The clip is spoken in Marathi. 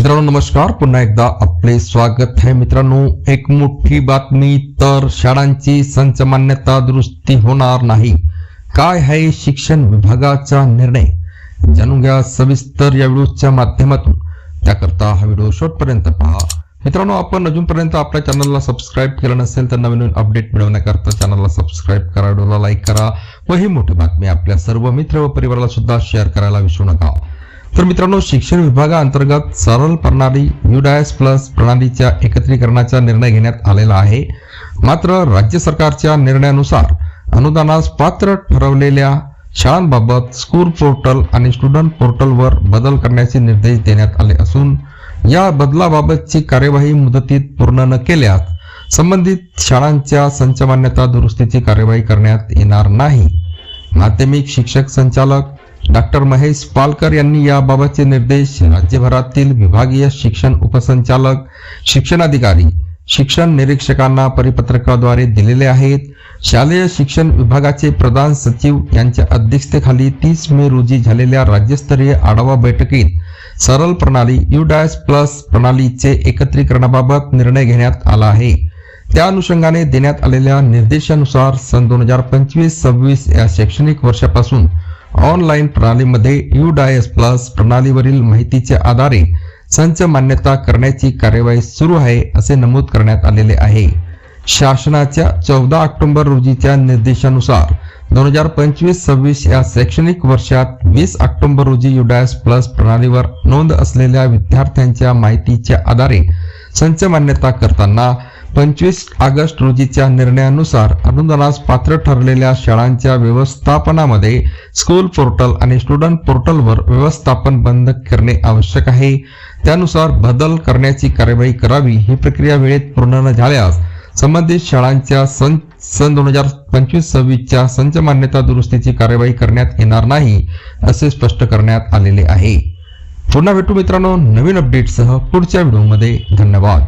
मित्रांनो नमस्कार. पुन्हा एकदा आपले स्वागत आहे मित्रांनो. एक मोठी बातमी तर शाळांची संच मान्यता दुरुस्ती होणार नाही. काय आहे शिक्षण विभागाचा निर्णय? जाणून घ्या सविस्तर या व्हिडिओच्या माध्यमातून. त्याकरता हा व्हिडिओ शेवटपर्यंत पहा. मित्रांनो आपण अजूनपर्यंत आपल्या चॅनलला सबस्क्राईब केलं नसेल तर नवीन नवीन अपडेट मिळवण्याकरता चॅनलला सबस्क्राईब करा व्हिडिओला लाईक करा. व ही मोठी बातमी आपल्या सर्व मित्र व परिवाराला सुद्धा शेअर करायला विसरू नका. तर मित्रांनो शिक्षण विभागाअंतर्गत सरळ प्रणाली युडायस प्लस प्रणालीच्या एकत्रीकरणाचा निर्णय घेण्यात आलेला आहे. मात्र राज्य सरकारच्या निर्णयानुसार अनुदानास पात्र ठरवलेल्या शाळांबाबत स्कूल पोर्टल आणि स्टुडंट पोर्टलवर बदल करण्याचे निर्देश देण्यात आले असून या बदलाबाबतची कार्यवाही मुदतीत पूर्ण न केल्यास संबंधित शाळांच्या संच मान्यता दुरुस्तीची कार्यवाही करण्यात येणार नाही. माध्यमिक शिक्षक संचालक डॉक्टर महेश पालकर यांनी याबाबतचे निर्देश राज्यभरातील विभागीय शिक्षण उपसंचालक शिक्षणाधिकारी शिक्षण निरीक्षकांना परिपत्रकाद्वारे दिलेले आहेत. शालेय शिक्षण विभागाचे प्रधान सचिव यांच्या अध्यक्षतेखाली तीस मे रोजी झालेल्या राज्यस्तरीय आढावा बैठकीत सरल प्रणाली यू डॅश प्लस प्रणालीचे एकत्रीकरणाबाबत निर्णय घेण्यात आला आहे. त्या अनुषंगाने देण्यात आलेल्या निर्देशानुसार सन दोन हजार पंचवीस सव्वीस या शैक्षणिक वर्षापासून ऑनलाईन प्रणालीमध्ये युडायस प्लस प्रणालीवरील माहितीच्या आधारे संच मान्यता करण्याची कार्यवाही सुरू आहे असे नमूद करण्यात आलेले आहे. शासनाच्या चौदा ऑक्टोबर रोजीच्या निर्देशानुसार दोन हजार पंचवीस सव्वीस या शैक्षणिक वर्षात वीस ऑक्टोबर रोजी युडायस प्लस प्रणालीवर नोंद असलेल्या विद्यार्थ्यांच्या माहितीच्या आधारे संच मान्यता करताना पंचवीस ऑगस्ट रोजीच्या निर्णयानुसार अनुदानास पात्र ठरलेल्या शाळांच्या व्यवस्थापनामध्ये स्कूल पोर्टल आणि स्टुडंट पोर्टलवर व्यवस्थापन बंद करणे आवश्यक आहे. त्यानुसार बदल करण्याची कार्यवाही करावी ही प्रक्रिया वेळेत पूर्ण न झाल्यास संबंधित शाळांच्या संच सन दोन हजार पंचवीस सव्वीसच्या संच मान्यता दुरुस्तीची कार्यवाही करण्यात येणार नाही असे स्पष्ट करण्यात आलेले आहे. पुन्हा भेटू मित्रांनो नवीन अपडेटसह पुढच्या व्हिडिओमध्ये धन्यवाद.